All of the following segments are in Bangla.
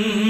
mm-hmm.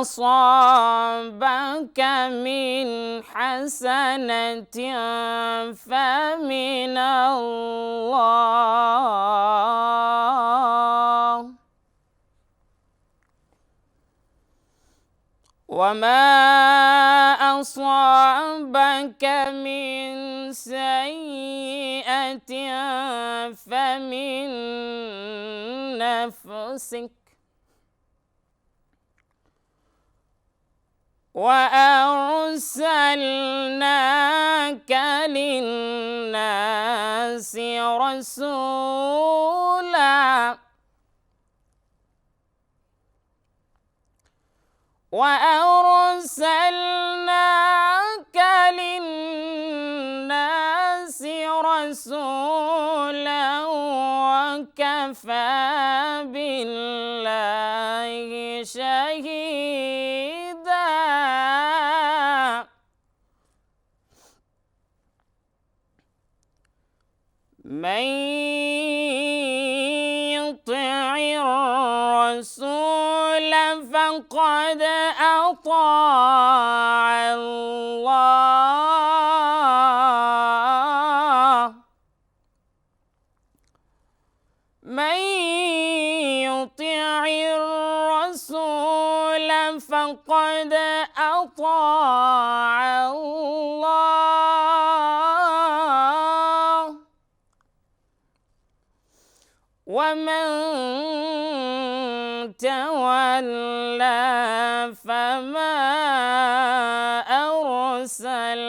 أصابك من حسنة فمن الله. وما أصابك من سيئة فمن نفسك. وأرسلناك للناس رسولا. وأرسلناك للناس رسولا وكفى بالله شهيدا. من يطع الرسول فقد أطاع الله من يطع الرسول فقد أطاع ومن تولى فما أرسلناك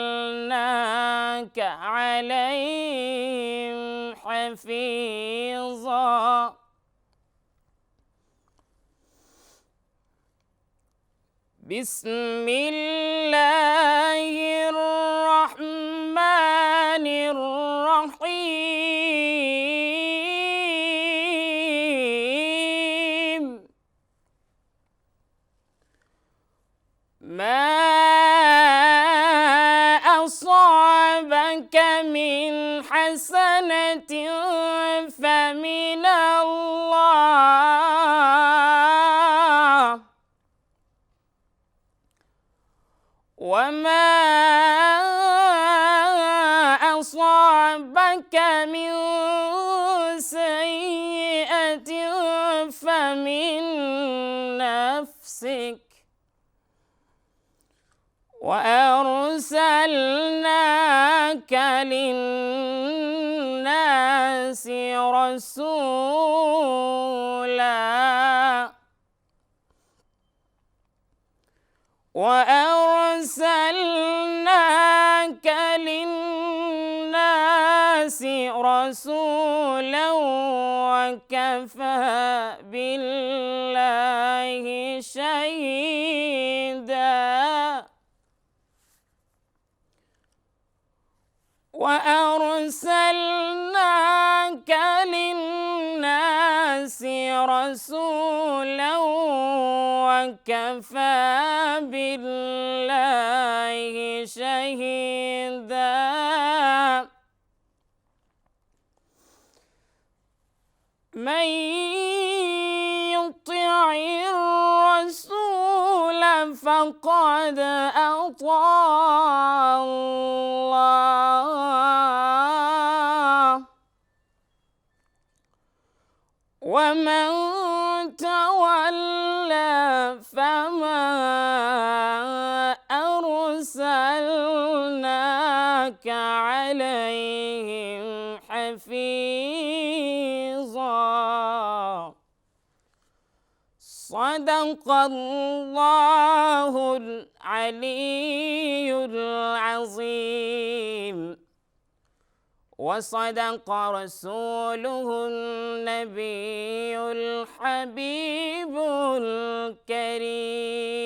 عليهم حفيظا. بسم الله الرحمن الرحيم. أصابك من حسنة وأرسلناك للناس رسولا. وأرسلناك للناس رسولا وكفى بالله شهيدا. وأرسلناك للناس رسولا وكفى بالله شهيدا. من يطع الرسول فقد أطاع الله. ومن تولى فما أرسلناك عليهم حفيظا. صدق الله العلي العظيم. وصدق رسوله النبي الحبيب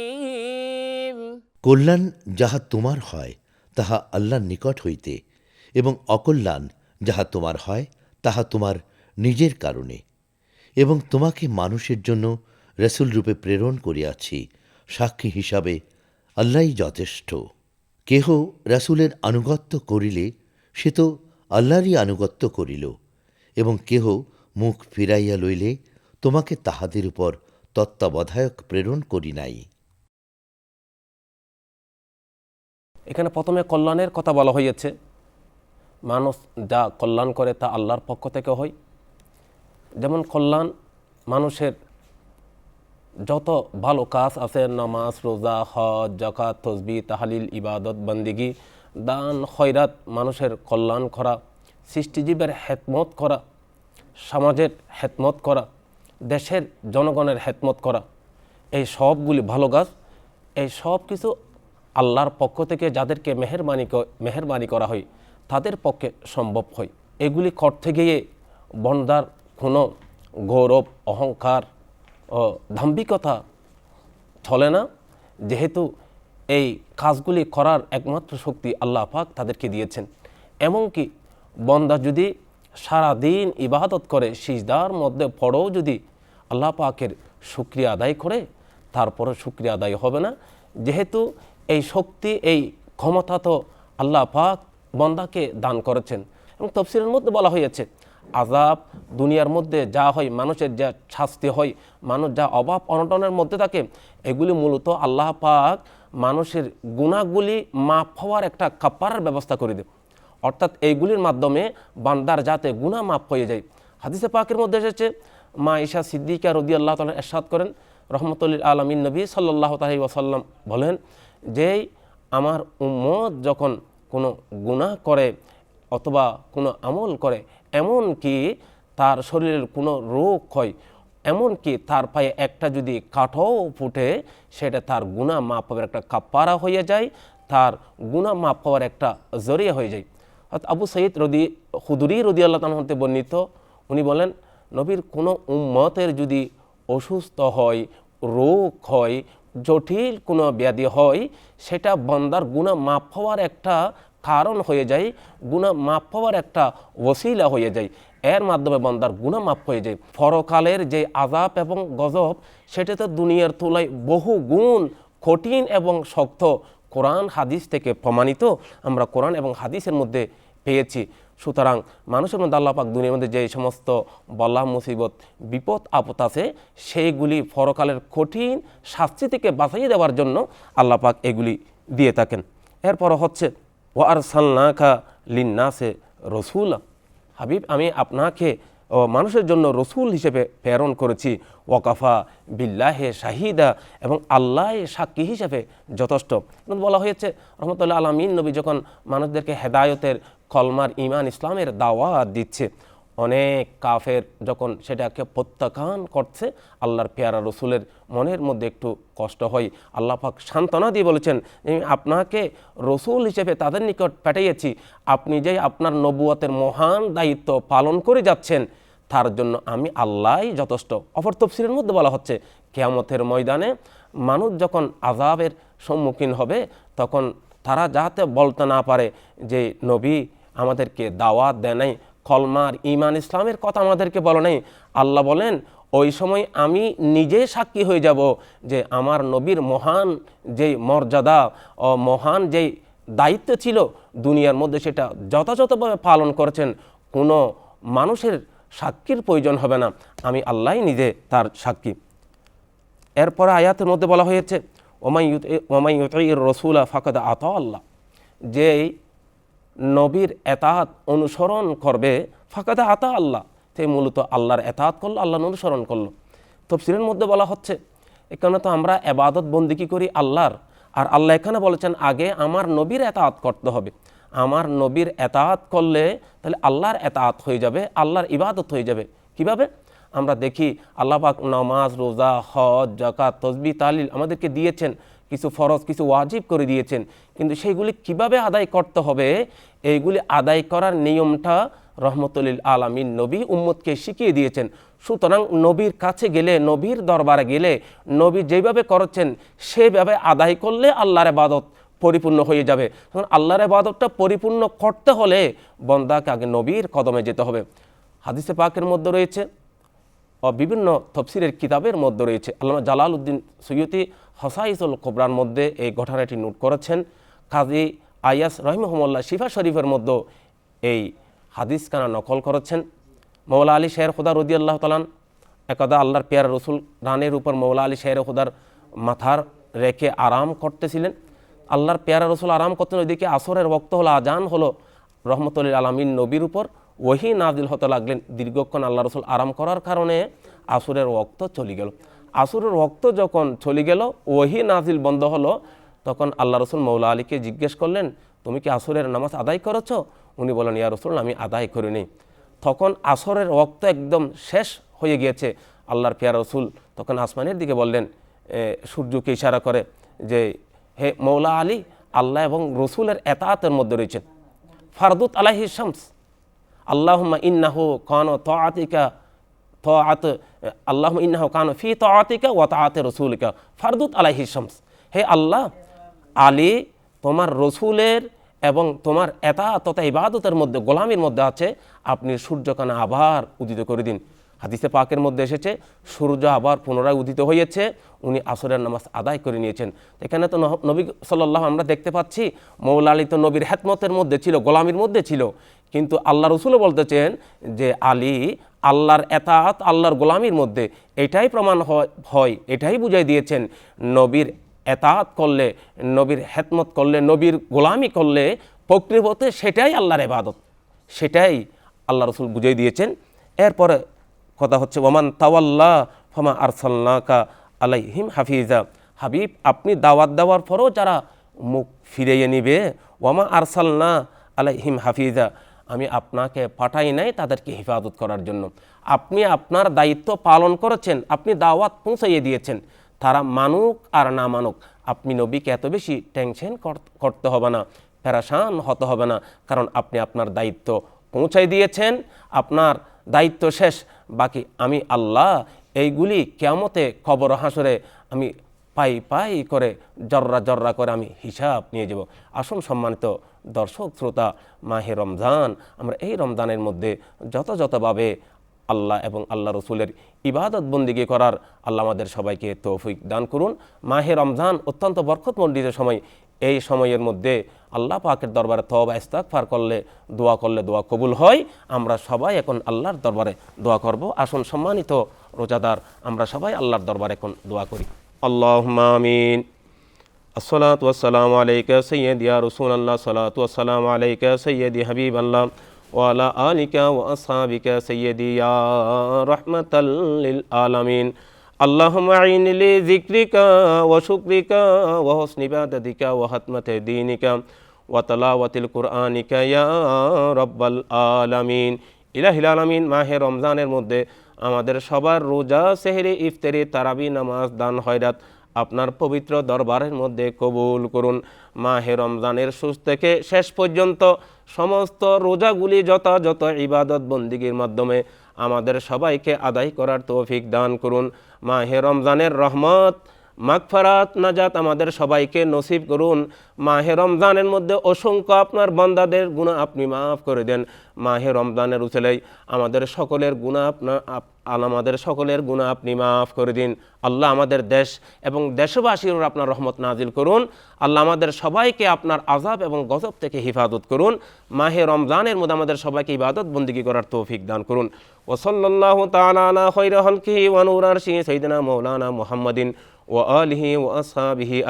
الكريم কল্যাণ যাহা তোমার হয় তাহা আল্লাহর নিকট হইতে এবং অকল্যাণ যাহা তোমার হয় তাহা তোমার নিজের কারণে এবং তোমাকে মানুষের জন্য রসুল রূপে প্রেরণ করিয়াছি সাক্ষী হিসাবে আল্লাহই যথেষ্ট কেহ রসুলের আনুগত্য করিলে সে তো আল্লাহরই আনুগত্য করিল এবং কেহ মুখ ফিরাইয়া লইলে তোমাকে তাহাদের উপর তত্ত্বাবধায়ক প্রেরণ করি নাই। এখানে প্রথমে কল্যাণের কথা বলা হইয়াছে। মানুষ যা কল্যাণ করে তা আল্লাহর পক্ষ থেকে হয়। যেমন কল্যাণ মানুষের যত ভালো কাজ আছে, নামাজ, রোজা, হজ জাকাত তসবি তাহালিল, ইবাদত, বন্দিগি দান, খয়রাত, মানুষের কল্যাণ করা, সৃষ্টিজীবের হেতমত করা, সমাজের হেতমত করা, দেশের জনগণের হেতমত করা। এই সবগুলি ভালো কাজ। এই সব কিছু আল্লাহর পক্ষ থেকে যাদেরকে মেহরবানি মেহরবানি করা হয়, তাদের পক্ষে সম্ভব হয়। এগুলি করতে গিয়ে বন্দার কোনো গৌরব, অহংকার ও দাম্ভিকতা চলে না। যেহেতু এই কাজগুলি করার একমাত্র শক্তি আল্লাহ পাক তাদেরকে দিয়েছেন। এমনকি বন্দা যদি সারা দিন ইবাদত করে, সিজদার মধ্যে পড়েও যদি আল্লাহ পাকের শুক্রিয়া আদায় করে তারপরে শুক্রিয়া আদায় হবে না। যেহেতু এই শক্তি, এই ক্ষমতা তো আল্লাহ পাক বন্দাকে দান করেছেন। এবং তফসিলের মধ্যে বলা হয়েছে আজাব দুনিয়ার মধ্যে যা হয়, মানুষের যা শাস্তি হয়, মানুষ যা অভাব অনটনের মধ্যে থাকে, এগুলি মূলত আল্লাহ পাক মানুষের গুণাগুলি মাফ হওয়ার একটা কাপ্পারার ব্যবস্থা করে দেয় অর্থাৎ এইগুলির মাধ্যমে বান্দার যাতে গুণা মাফ হয়ে যায়। হাদিসে পাকের মধ্যে এসেছে, মা ঈশা সিদ্দিকা রদি আল্লাহ তালা এরশাদ করেন, রহমতুল্লিল আলমিন নবী সাল্লাহ তাহি ওয়াসাল্লাম বলেন যেই আমার উম্মত যখন কোনো গুনাহ করে অথবা কোনো আমল করে এমন কি তার শরীরের কোনো রোগ হয় এমনকি তার পায়ে একটা যদি কাঠও ফুটে, সেটা তার গুণা মাপ পাওয়ার একটা কাপ্পারা হয়ে যায়, তার গুণা মাপ পাওয়ার একটা জরিয়া হয়ে যায়। আবু সঈদ রদি হুদুরি রদি আল্লাহ তালতে বর্ণিত, উনি বলেন, নবীর কোনো উম্মতের যদি অসুস্থ হয়, রোগ হয়, জটিল কোনো ব্যাধি হয়, সেটা বন্দার গুণা মাপ হওয়ার একটা কারণ হয়ে যায় গুণা মাপ হওয়ার একটা ওসিলা হয়ে যায়। এর মাধ্যমে বন্দার গুণা মাপ হয়ে যায়। ফরকালের যে আজাব এবং গজব সেটা তো দুনিয়ার তুলায় বহু গুণ কঠিন এবং শক্ত কোরআন হাদিস থেকে প্রমাণিত আমরা কোরআন এবং হাদিসের মধ্যে পেয়েছি। সুতরাং মানুষের মধ্যে আল্লাহ পাক দুনিয়ার মধ্যে যে সমস্ত বল্লা মুসিবত, বিপদ, আপদ আছে, সেইগুলি ফরকালের কঠিন শাস্তি থেকে বাঁচাইয়ে দেওয়ার জন্য আল্লাহ পাক এগুলি দিয়ে থাকেন। এরপর হচ্ছে ওয়ার সাল্লাখা লিন্নাসে রসুল। হাবিব, আমি আপনাকে মানুষের জন্য রসুল হিসেবে প্রেরণ করেছি। ওয়াকাফা বিল্লাহে শাহিদা এবং আল্লাহ সাক্ষী হিসেবে যথেষ্ট। বলা হয়েছে, রহমতুল্লাহ আলমিন নবী যখন মানুষদেরকে হেদায়তের কলমার ইমান ইসলামের দাওয়াত দিচ্ছে অনেক কাফের যখন সেটাকে প্রত্যাখ্যান করছে, আল্লাহর পেয়ারা রসুলের মনের মধ্যে একটু কষ্ট হয়। আল্লাহ পাক সান্ত্বনা দিয়ে বলেছেন আপনাকে রসুল হিসেবে তাদের নিকট পাঠিয়েছি। আপনি যে আপনার নবুয়তের মহান দায়িত্ব পালন করে যাচ্ছেন, তার জন্য আমি আল্লাহই যথেষ্ট। অপর তফসিলের মধ্যে বলা হচ্ছে, কেয়ামতের ময়দানে মানুষ যখন আজাবের সম্মুখীন হবে, তখন তারা যাতে বলতে না পারে যে, নবী আমাদেরকে দাওয়াত দেয় নাই কলমার ইমান ইসলামের কথা আমাদেরকে বলো নাই। আল্লাহ বলেন, ওই সময় আমি নিজে সাক্ষী হয়ে যাব যে আমার নবীর মহান যেই মর্যাদা ও মহান যেই দায়িত্ব ছিল, দুনিয়ার মধ্যে সেটা যথাযথভাবে পালন করেছেন। কোনো মানুষের সাক্ষীর প্রয়োজন হবে না। আমি আল্লাহ নিজে তার সাক্ষী। এরপরে আয়াতের মধ্যে বলা হয়েছে, ওমাই ওমাই রসুলা ফাকাদ আত আল্লাহ। যেই নবীর এতাহাত অনুসরণ করবে ফাঁকাতে আতা আল্লাহ। সে মূলত আল্লাহর এতাহাত করল, আল্লাহর অনুসরণ করল। তফসিলের মধ্যে বলা হচ্ছে, এখানে তো আমরা এবাদত বন্দিকি করি? আল্লাহর। আর আল্লাহ এখানে বলেছেন, আগে আমার নবীর এতাআত করতে হবে। আমার নবীর এতাহাত করলে তাহলে আল্লাহর এতাহাত হয়ে যাবে, আল্লাহর ইবাদত হয়ে যাবে। কীভাবে? আমরা দেখি, আল্লাহ পাক নামাজ, রোজা, হজ জাকাত তসবি, তালিল আমাদেরকে দিয়েছেন। কিছু ফরজ, কিছু ওয়াজিব করে দিয়েছেন। কিন্তু সেইগুলি কীভাবে আদায় করতে হবে? এইগুলি আদায় করার নিয়মটা রহমতুল্লিল আলামিন নবী উম্মদকে শিখিয়ে দিয়েছেন। সুতরাং নবীর কাছে গেলে, নবীর দরবারে গেলে, নবী যেভাবে করেছেন, সেভাবে আদায় করলে আল্লাহর আবাদত পরিপূর্ণ হয়ে যাবে। তখন আল্লাহর আবাদতটা পরিপূর্ণ করতে হলে বন্দাকে আগে নবীর কদমে যেতে হবে। হাদিসে পাকের মধ্যে রয়েছে বিভিন্ন তফসিরের কিতাবের মধ্যে রয়েছে। আল্লামা জালাল উদ্দিন সৈয়দি হসাইসুল কোবরার মধ্যে এই ঘটনাটি নোট করেছেন। কাজী আয়াস রহিমহমল্লা শিফা শরীফের মধ্যে এই হাদিস কানা নকল করেছেন। মৌলা আলী শের খুদা রদি আল্লাহ তালান একদা আল্লাহর পেয়ার রসুল রানের উপর মৌলা আলী শের খুদার মাথার রেখে আরাম করতেছিলেন। আল্লাহর পেয়ারা রসুল আরাম করতেন, ওইদিকে আসরের বক্ত হলো আজান হলো রহমতুল্লিল আলমিন নবীর উপর। ওহি নাজিল হতে লাগলেন দীর্ঘক্ষণ আল্লাহ রসুল আরাম করার কারণে আসুরের ওক্ত চলে গেল। আসুরের ওক্ত যখন চলে গেল, ওহি নাজিল বন্ধ হলো, তখন আল্লাহ রসুল মৌলা আলীকে জিজ্ঞেস করলেন, তুমি কি আসরের নামাজ আদায় করেছ? উনি বলেন ইয়া রসুল, আমি আদায় করিনি। তখন আসরের ওক্ত একদম শেষ হয়ে গিয়েছে আল্লাহর পেয়ার রসুল। তখন আসমানের দিকে বললেন সূর্যকে ইশারা করে যে, হে মৌলা আলী, আল্লাহ এবং রসুলের এতাতের মধ্যে রয়েছেন। ফারদুত আলাহি শামস। আল্লাহুম্মা ইন্নাহু কান তাআতিকা, তাআত আল্লাহ ইন্নাহ কান ফি তাআতিকা ওয়া তাআতি রাসূলিকা ফারদুত আলাইহি শামস। হে আল্লাহ, আলী তোমার রসুলের এবং তোমার এতা তথা ইবাদতের মধ্যে, গোলামির মধ্যে আছে, আপনি সূর্যকানা আবার উদিত করে দিন। হাদিসে পাকের মধ্যে এসেছে, সূর্য আবার পুনরায় উদিত হয়েছে, উনি আসরের নামাজ আদায় করে নিয়েছেন। এখানে তো নবী সাল্লাহ আমরা দেখতে পাচ্ছি মৌলা আলী তো নবীর হেতমতের মধ্যে ছিল, গোলামির মধ্যে ছিল। কিন্তু আল্লাহ রসুলও বলতেছেন যে আলী আল্লাহর এতাত আল্লাহর গোলামির মধ্যে এটাই প্রমাণ হয়- এটাই বুঝাই দিয়েছেন। নবীর এতাত করলে, নবীর হেতমত করলে, নবীর গোলামি করলে প্রকৃততে সেটাই আল্লাহর এবাদত সেটাই আল্লাহ রসুল বুঝিয়ে দিয়েছেন। এরপরে কথা হচ্ছে, ওমান তাওয়াল্লা ফমা আরসাল্লাকা আলাইহিম হাফিজা। হাবিব, আপনি দাওয়াত দেওয়ার পরও যারা মুখ ফিরিয়ে নিবে ওয়ামা আরসাল্লা আলাইহিম হাফিজা। আমি আপনাকে পাঠাই নাই তাদেরকে হেফাজত করার জন্য। আপনি আপনার দায়িত্ব পালন করেছেন, আপনি দাওয়াত পৌঁছাইয়ে দিয়েছেন। তারা মানুক আর না মানুক, আপনি নবীকে এত বেশি টেনশন কর- করতে হবে না প্যারাসান হতে হবে না, কারণ আপনি আপনার দায়িত্ব পৌঁছাই দিয়েছেন, আপনার দায়িত্ব শেষ। বাকি আমি আল্লাহ, এইগুলি কেমতে খবর হাসরে আমি পাই পাই করে, জর্রা জর্রা করে আমি হিসাব নিয়ে যাব। আসুন সম্মানিত দর্শক, শ্রোতা, মাহে রমজান, আমরা এই রমজানের মধ্যে যথাযথভাবে আল্লাহ এবং আল্লাহ রসুলের ইবাদত বন্দিগি করার আল্লাহ আমাদের সবাইকে তৌফিক দান করুন। মাহে রমজান অত্যন্ত বরকতমণ্ডিত সময়। এই সময়ের মধ্যে আল্লাহ পাকের দরবারে তব তবা ইস্তাকফার করলে দোয়া করলে দোয়া কবুল হয়। আমরা সবাই এখন আল্লাহর দরবারে দোয়া করব। আসুন সম্মানিত রোজাদার, আমরা সবাই আল্লাহর দরবারে এখন দোয়া করি। আল্লাহ আমিন الصلاة والسلام عليك سيدي يا رسول الله الصلاة والسلام عليك سيدي حبيب الله وعلى آلك وأصحابك سيدي يا رحمة للعالمين اللهم أعين لذكرك وشكرك وحسن عبادتك وختمة دينك وتلاوة القرآنك يا رب العالمين ইলাহিল আলমিন মাহে রমজানের মধ্যে আমাদের সবার রোজা, সেহরি, ইফতারি, তারাবি, নামাজ, দান হয়রাত আপনার পবিত্র দরবারের মধ্যে কবুল করুন। মাহে রমজানের শুরু থেকে শেষ পর্যন্ত সমস্ত রোজাগুলি যথাযথ ইবাদত বন্দিগির মাধ্যমে আমাদের সবাইকে আদায় করার তৌফিক দান করুন। মাহে রমজানের রহমত, মাগফারাত, নাজাত আমাদের সবাইকে নসিব করুন। মাহে রমজানের মধ্যে অসংখ্য আপনার বন্দাদের গুণা আপনি মাফ করে দেন। মাহে রমজানের উচেলেই আমাদের সকলের গুণা আপনার আমাদের সকলের গুণা আপনি মাফ করে দিন। আল্লাহ আমাদের দেশ এবং দেশবাসীর আপনার রহমত নাজিল করুন। আল্লাহ আমাদের সবাইকে আপনার আজাব এবং গজব থেকে হিফাজত করুন। মাহে রমজানের মধ্যে আমাদের সবাইকে ইবাদত বন্দিগি করার তৌফিক দান করুন। ওসল্লাহ তালানা মৌলানা মোহাম্মদিন ও আলহি ও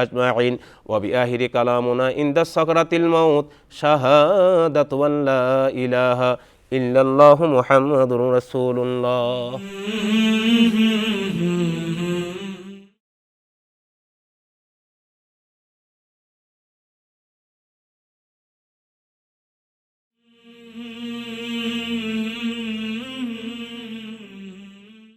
আজমাইন। ওয়াবি আহিরি কালাম কামনা ইন্দা সকরাতিল মাউত। শাহাদাত ওয়াল্লা ইলাহা ইল্লাল্লাহু মুহাম্মাদুর রাসূলুল্লাহ।